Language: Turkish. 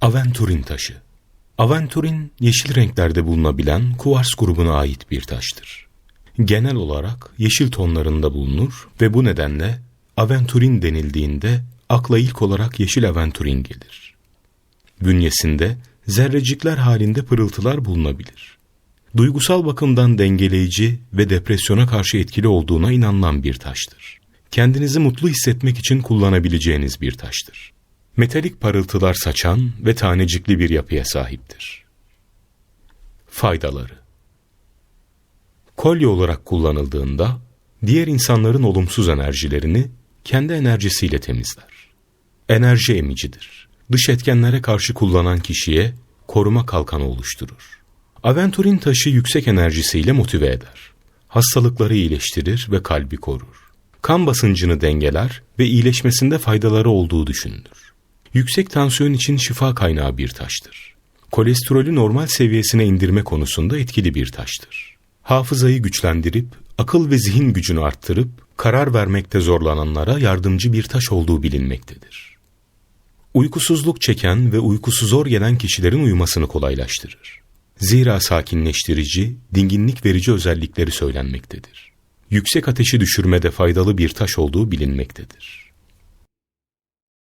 Aventurin taşı Aventurin, yeşil renklerde bulunabilen kuvars grubuna ait bir taştır. Genel olarak yeşil tonlarında bulunur ve bu nedenle aventurin denildiğinde akla ilk olarak yeşil aventurin gelir. Bünyesinde zerrecikler halinde pırıltılar bulunabilir. Duygusal bakımdan dengeleyici ve depresyona karşı etkili olduğuna inanılan bir taştır. Kendinizi mutlu hissetmek için kullanabileceğiniz bir taştır. Metalik parıltılar saçan ve tanecikli bir yapıya sahiptir. Faydaları Kolye olarak kullanıldığında diğer insanların olumsuz enerjilerini kendi enerjisiyle temizler. Enerji emicidir. Dış etkenlere karşı kullanan kişiye koruma kalkanı oluşturur. Aventurin taşı yüksek enerjisiyle motive eder. Hastalıkları iyileştirir ve kalbi korur. Kan basıncını dengeler ve iyileşmesinde faydaları olduğu düşünülür. Yüksek tansiyon için şifa kaynağı bir taştır. Kolesterolü normal seviyesine indirme konusunda etkili bir taştır. Hafızayı güçlendirip, akıl ve zihin gücünü arttırıp, karar vermekte zorlananlara yardımcı bir taş olduğu bilinmektedir. Uykusuzluk çeken ve uykusu zor gelen kişilerin uyumasını kolaylaştırır. Zira sakinleştirici, dinginlik verici özellikleri söylenmektedir. Yüksek ateşi düşürmede faydalı bir taş olduğu bilinmektedir.